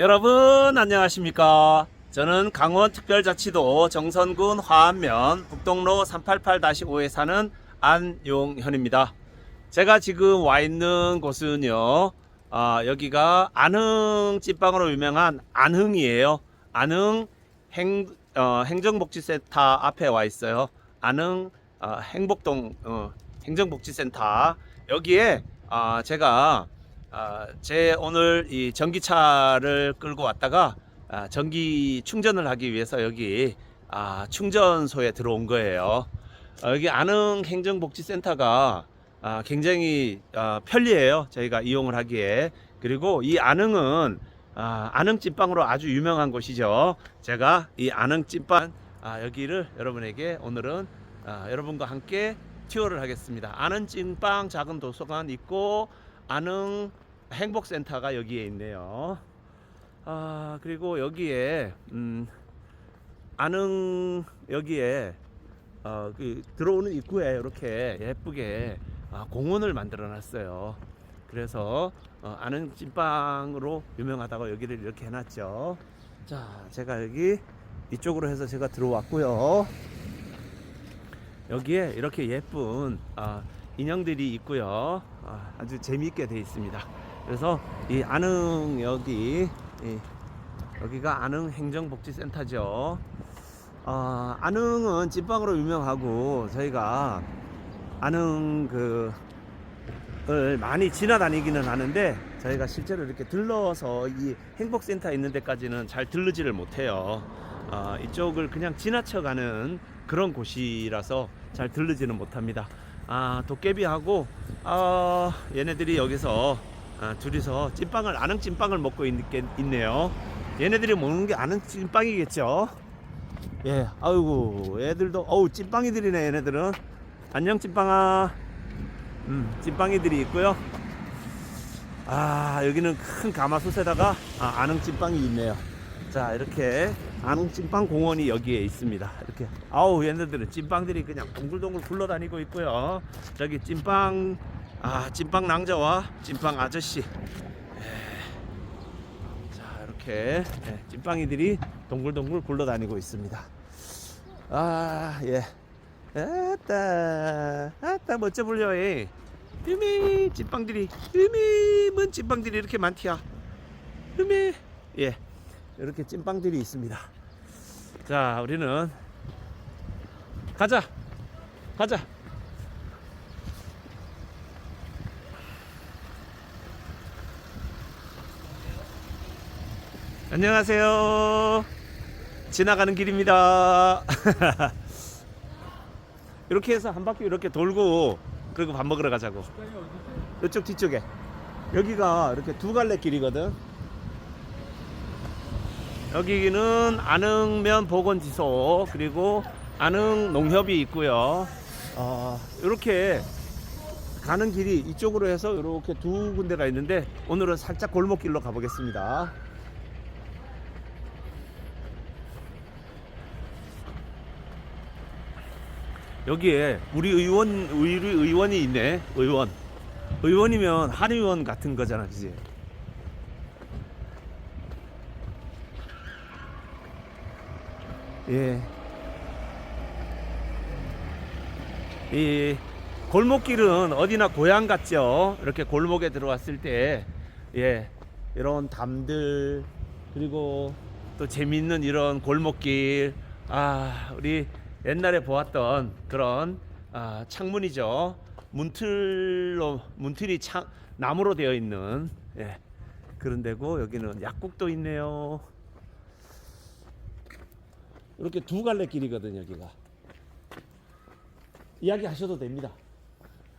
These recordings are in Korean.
여러분 안녕하십니까? 저는 강원특별자치도 정선군 화안면 북동로 388-5에 사는 안용현입니다. 제가 지금 와 있는 곳은요 아, 여기가 안흥 찐빵으로 유명한 안흥이에요. 안흥 행, 어, 행정복지센터 앞에 와 있어요. 안흥 어, 행복동 어, 행정복지센터. 여기에 아, 제가 아, 제 오늘 이 전기차를 끌고 왔다가 아, 전기 충전을 하기 위해서 여기 아, 충전소에 들어온 거예요. 아, 여기 안흥 행정복지센터가 아, 굉장히 아, 편리해요. 저희가 이용을 하기에 그리고 이 안흥은 아, 안흥 찐빵으로 아주 유명한 곳이죠. 제가 이 안흥 찐빵 아, 여기를 여러분에게 오늘은 아, 여러분과 함께 투어를 하겠습니다. 안흥 찐빵 작은 도서관 있고 안흥 행복센터가 여기에 있네요. 아 그리고 여기에 음, 안흥 여기에 어, 그 들어오는 입구에 이렇게 예쁘게 아, 공원을 만들어 놨어요. 그래서 어, 안흥 찐빵으로 유명하다고 여기를 이렇게 해놨죠. 자, 제가 여기 이쪽으로 해서 제가 들어왔고요. 여기에 이렇게 예쁜 아, 인형들이 있고요. 아, 아주 재미있게 되어 있습니다. 그래서 이 안흥 여기 이, 여기가 안흥 행정복지센터죠. 아, 안흥은 찐빵으로 유명하고 저희가 안흥 그을 많이 지나다니기는 하는데 저희가 실제로 이렇게 들러서 이 행복센터 있는 데까지는 잘 들르지를 못해요. 아, 이쪽을 그냥 지나쳐가는 그런 곳이라서 잘 들르지는 못합니다. 아, 도깨비하고 아, 얘네들이 여기서 아, 둘이서 찐빵을 아능 찐빵을 먹고 있, 있네요. 얘네들이 먹는 게 아능 찐빵이겠죠. 예, 아이고 애들도 어우 찐빵이들이네 얘네들은. 안녕 찐빵아. 음, 찐빵이들이 있고요. 아 여기는 큰 가마솥에다가 아, 아능 찐빵이 있네요. 자 이렇게 안흥 찐빵 공원이 여기에 있습니다. 이렇게 아우 얘네들은 찐빵들이 그냥 동글동글 굴러다니고 있고요. 저기 찐빵 아 찐빵 낭자와 찐빵 아저씨. 예. 자 이렇게 예, 찐빵이들이 동글동글 굴러다니고 있습니다. 아 예. 아따 아따 멋져 불려 예. 으미 찐빵들이 으미 뭔 찐빵들이 이렇게 많디야. 으미 예. 이렇게 찐빵들이 있습니다. 자, 우리는 가자. 가자. 안녕하세요. 지나가는 길입니다. 이렇게 해서 한 바퀴 이렇게 돌고 그리고 밥 먹으러 가자고. 이쪽 뒤쪽에. 여기가 이렇게 두 갈래 길이거든. 여기는 안흥면 보건지소 그리고 안흥 농협이 있고요. 어, 이렇게 가는 길이 이쪽으로 해서 이렇게 두 군데가 있는데 오늘은 살짝 골목길로 가보겠습니다. 여기에 우리 의원 우리 의원이 있네. 의원. 의원이면 한 의원 같은 거잖아 그지? 예. 이 골목길은 어디나 고향 같죠. 이렇게 골목에 들어왔을 때, 예, 이런 담들 그리고 또 재밌는 이런 골목길, 아, 우리 옛날에 보았던 그런 아, 창문이죠. 문틀로 문틀이 창 나무로 되어 있는 예, 그런 데고 여기는 약국도 있네요. 이렇게 두 갈래 길이거든 여기가 이야기 하셔도 됩니다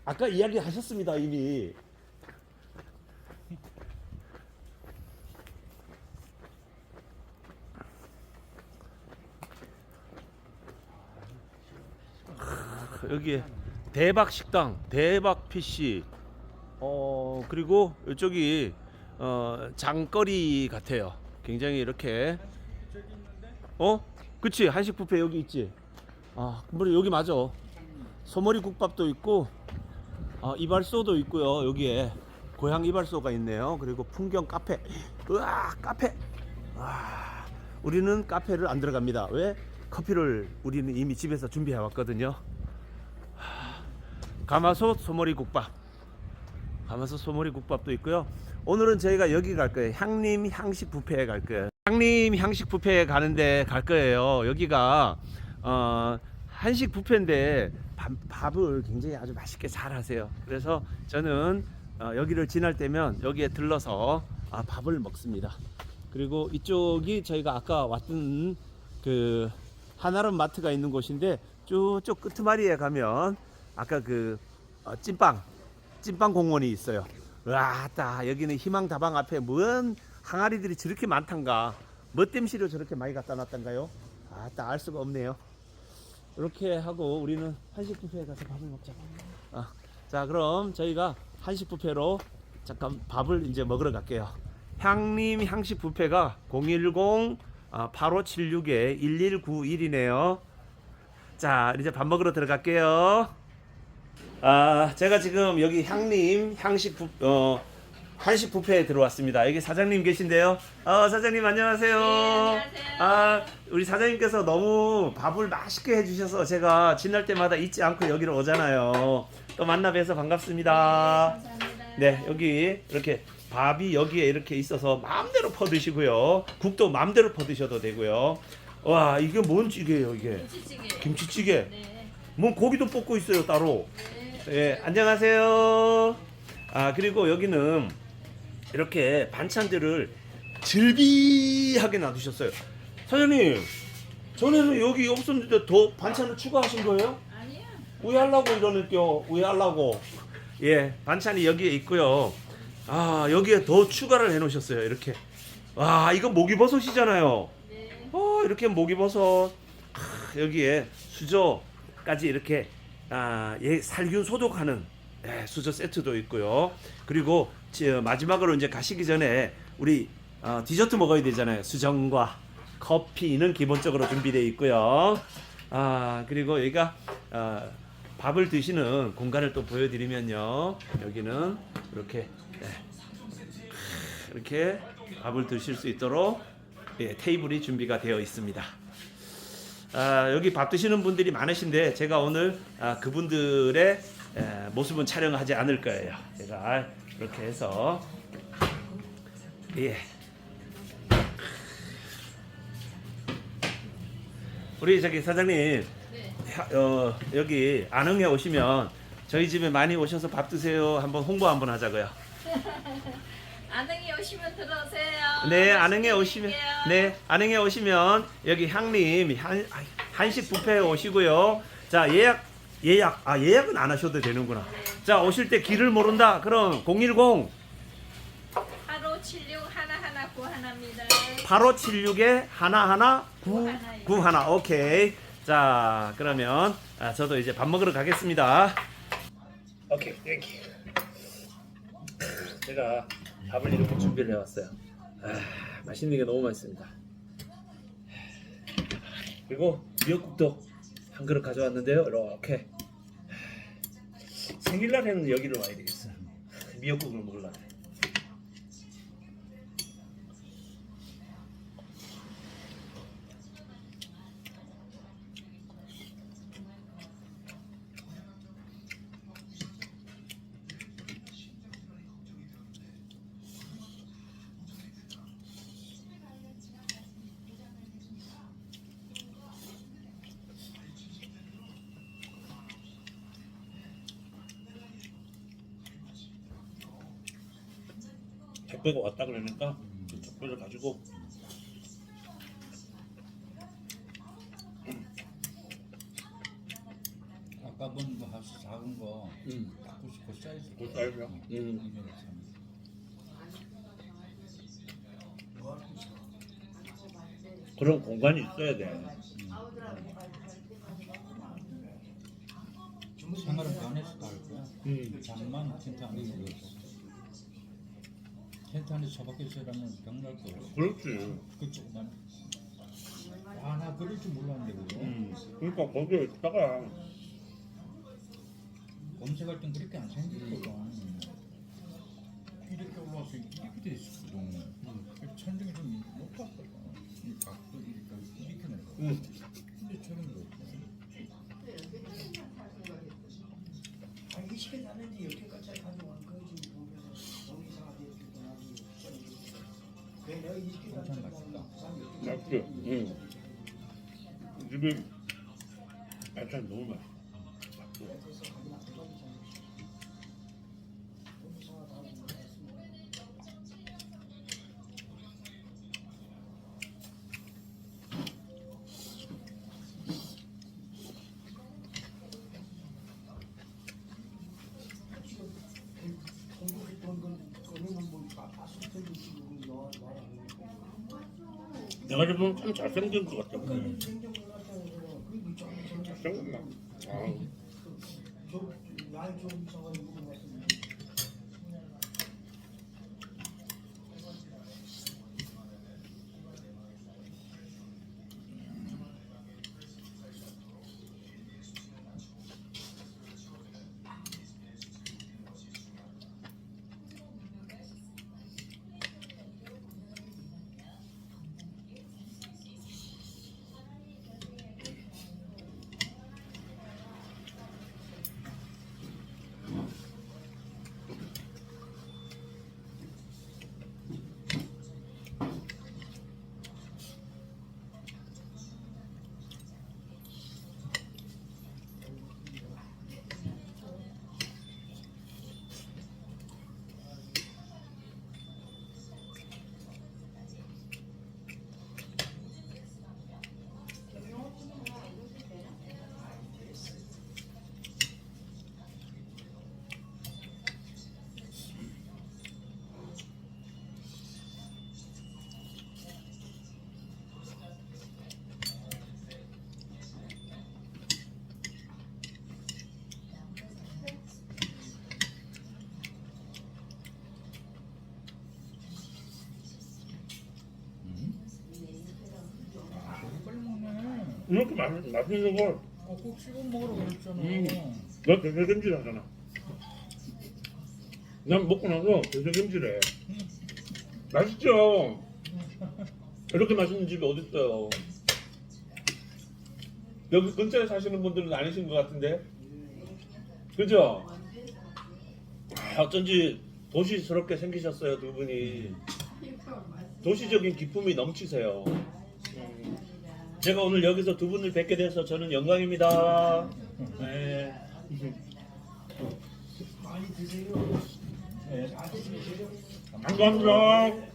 아까 이야기 하셨습니다 이미 여기에 대박 식당 대박 PC 어 그리고 이쪽이 어 장거리 같아요. 굉장히 이렇게. 어? 그치? 한식 뷔페 여기 있지? 아 근데 여기 맞아. 소머리 국밥도 있고 아, 이발소도 있고요 여기에. 고향 이발소가 있네요. 그리고 풍경 카페. 으아 카페. 와, 우리는 카페를 안 들어갑니다. 왜? 커피를 우리는 이미 집에서 준비해 왔거든요. 하, 가마솥 소머리 국밥. 가마솥 소머리 국밥도 있고요. 오늘은 저희가 여기 갈 거예요. 향림 향식 뷔페에 갈 거예요. 향림 향식 뷔페에 가는데 갈 거예요. 여기가 어, 한식 뷔페인데 밥, 밥을 굉장히 아주 맛있게 잘 하세요. 그래서 저는 어, 여기를 지날 때면 여기에 들러서 아, 밥을 먹습니다. 그리고 이쪽이 저희가 아까 왔던 그 하나름 마트가 있는 곳인데 쭉쭉 끄트마리에 가면 아까 그 어, 찐빵 찐빵 공원이 있어요. 와따 여기는 희망 다방 앞에 뭔 항아리들이 저렇게 많단가 뭐 땜시를 저렇게 많이 갖다 놨단가요? 아따 알 수가 없네요. 이렇게 하고 우리는 한식 뷔페에 가서 밥을 먹자. 아, 자 그럼 저희가 한식 뷔페로 잠깐 밥을 이제 먹으러 갈게요. 향림 향식 뷔페가 010 아, 8576에 1191이네요. 자 이제 밥 먹으러 들어갈게요. 아 제가 지금 여기 향림 향식 뷔, 어, 한식 뷔페에 들어왔습니다. 여기 사장님 계신데요. 어, 사장님 안녕하세요. 안녕하세요. 아 우리 사장님께서 너무 밥을 맛있게 해주셔서 제가 지날 때마다 잊지 않고 여기로 오잖아요. 또 만나 뵈서 반갑습니다. 감사합니다. 네, 여기 이렇게 밥이 여기에 이렇게 있어서 마음대로 퍼 드시고요. 국도 마음대로 퍼 드셔도 되고요. 와, 이게 뭔 찌개예요, 이게? 김치찌개. 김치찌개. 네. 뭐 고기도 볶고 있어요, 따로. 네. 예, 안녕하세요. 아, 그리고 여기는 이렇게 반찬들을 즐비하게 놔두셨어요. 사장님, 전에는 여기 없었는데 더 반찬을 추가하신 거예요? 아니야. 우회하려고 이러는겨 우회하려고 예 반찬이 여기에 있고요 아 여기에 더 추가를 해 놓으셨어요 이렇게 와 이거 목이버섯이잖아요 네. 어 이렇게 목이버섯 아, 여기에 수저까지 이렇게 아, 예, 살균 소독하는 예, 수저 세트도 있고요. 그리고 지- 마지막으로 이제 가시기 전에 우리 어, 디저트 먹어야 되잖아요. 수정과 커피는 기본적으로 준비되어 있고요. 아 그리고 여기가 어, 밥을 드시는 공간을 또 보여드리면요. 여기는 이렇게 예, 이렇게 밥을 드실 수 있도록 예, 테이블이 준비가 되어 있습니다. 아, 여기 밥 드시는 분들이 많으신데 제가 오늘 아, 그분들의 에, 모습은 촬영하지 않을 거예요. 제가 이렇게 해서 예. 우리 저기 사장님 네. 하- 어, 여기 안흥에 오시면 저희 집에 많이 오셔서 밥 드세요. 한번 홍보 한번 하자고요. 안흥이 오시면 들어오세요. 네, 안흥에 오시면 드릴게요. 네, 안흥에 오시면 여기 향림 한, 한식 뷔페에 오시고요. 자, 예약 예약 아 예약은 안 하셔도 되는구나. 자, 오실 때 길을 모른다. 그럼 010 하루 76 하나하나 구하나입니다. 8576에 하나하나 구 구 하나요. 구하나. 오케이. 자, 그러면 아, 저도 이제 밥 먹으러 가겠습니다. 오케이, 여기. 제가 밥을 이렇게 준비를 해왔어요. 아, 맛있는 게 너무 많습니다. 그리고 미역국도 한 그릇 가져왔는데요. 이렇게 생일날에는 여기로 와야 되겠어요. 미역국을 먹으려면. 택배가 왔다 그러니까 그 택배를 가지고 아까 본거 하수 작은 거 음. 갖고 싶고 사이즈 그 사이즈요? 음. 이거 참. 그런 공간이 있어야 돼. 생활은 변해서 거야 음. 잠만 텐트 안에 들어있어 텐트 안에 저밖에 있으라면 병날 거. 그렇지. 그쪽만. 아, 나 그럴 줄 몰랐는데 그거. 음. 그러니까 거기에 있다가 검색할 땐 그렇게 안 생기거든. 이렇게 올라와서 이렇게 돼 있어 그동안. 천정이 좀 높았거든. 이 각도 이렇게 이렇게 내 음. 거. 근데 저는 반찬 내가 참 잘생긴 것 같아. 잘 이렇게 맛, 맛있는 걸, 어, 꼭 씹어 먹으라 그랬잖아. 음. 너 되새김질 하잖아. 난 먹고 나서 되새김질 해. 맛있죠? 이렇게 맛있는 집이 어딨어요? 여기 근처에 사시는 분들은 아니신 것 같은데? 그죠? 아, 어쩐지 도시스럽게 생기셨어요, 두 분이. 도시적인 기품이 넘치세요. 음. 제가 오늘 여기서 두 분을 뵙게 돼서 저는 영광입니다. 네. 많이 드세요. 네. 감사합니다.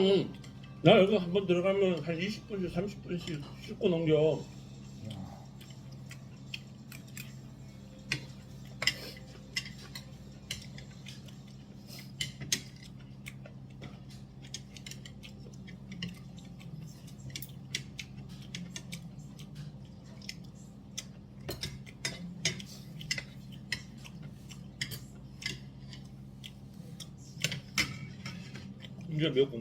그럼 나 여기 한 번 들어가면 한 20분씩 30분씩 씻고 넘겨. 이제 미역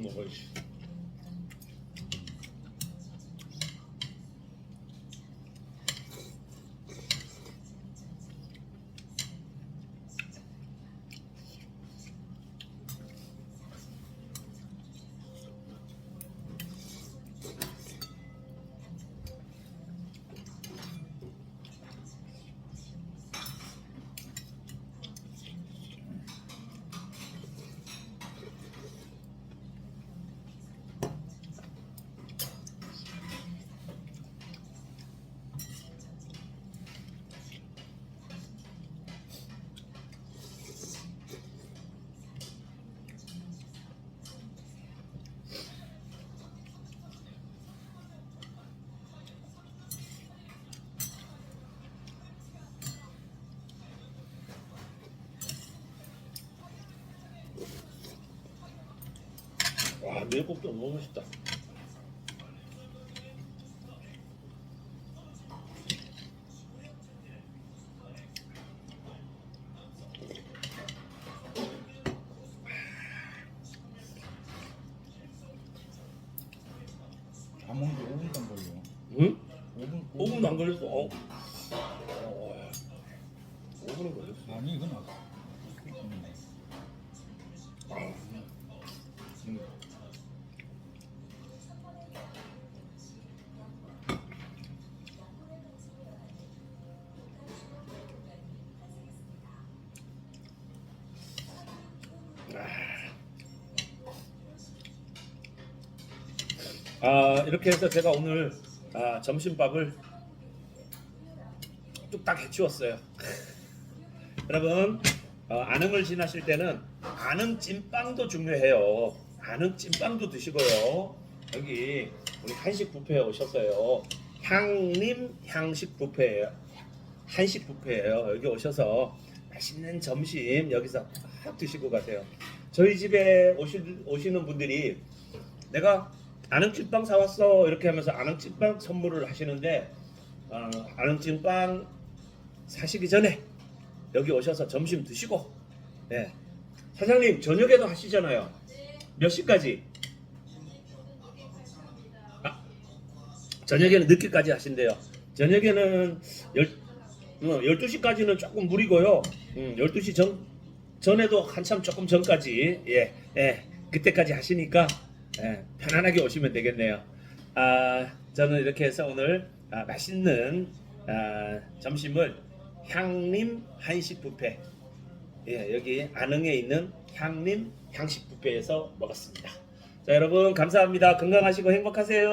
와 미역국도 너무 맛있다. 다 아 이렇게 해서 제가 오늘 아, 점심밥을 뚝딱 해치웠어요. 여러분 어, 안흥을 지나실 때는 안흥 찐빵도 중요해요. 안흥 찐빵도 드시고요. 여기 우리 한식 뷔페에 오셨어요. 향림 향식 뷔페예요. 한식 뷔페예요. 여기 오셔서 맛있는 점심 여기서 팍 드시고 가세요. 저희 집에 오시, 오시는 분들이 내가 안흥찐빵 사왔어 이렇게 하면서 안흥찐빵 선물을 하시는데 어, 안흥찐빵 사시기 전에 여기 오셔서 점심 드시고 예. 사장님 저녁에도 하시잖아요 몇 시까지? 아, 저녁에는 늦게까지 하신대요 저녁에는 열, 어, 12시까지는 조금 무리고요 음, 12시 전, 전에도 한참 조금 전까지 예, 예, 그때까지 하시니까 예, 편안하게 오시면 되겠네요. 아, 저는 이렇게 해서 오늘 아, 맛있는 아, 점심을 향림 한식 뷔페 예, 여기 안흥에 있는 향림 향식 뷔페에서 먹었습니다. 자, 여러분 감사합니다. 건강하시고 행복하세요.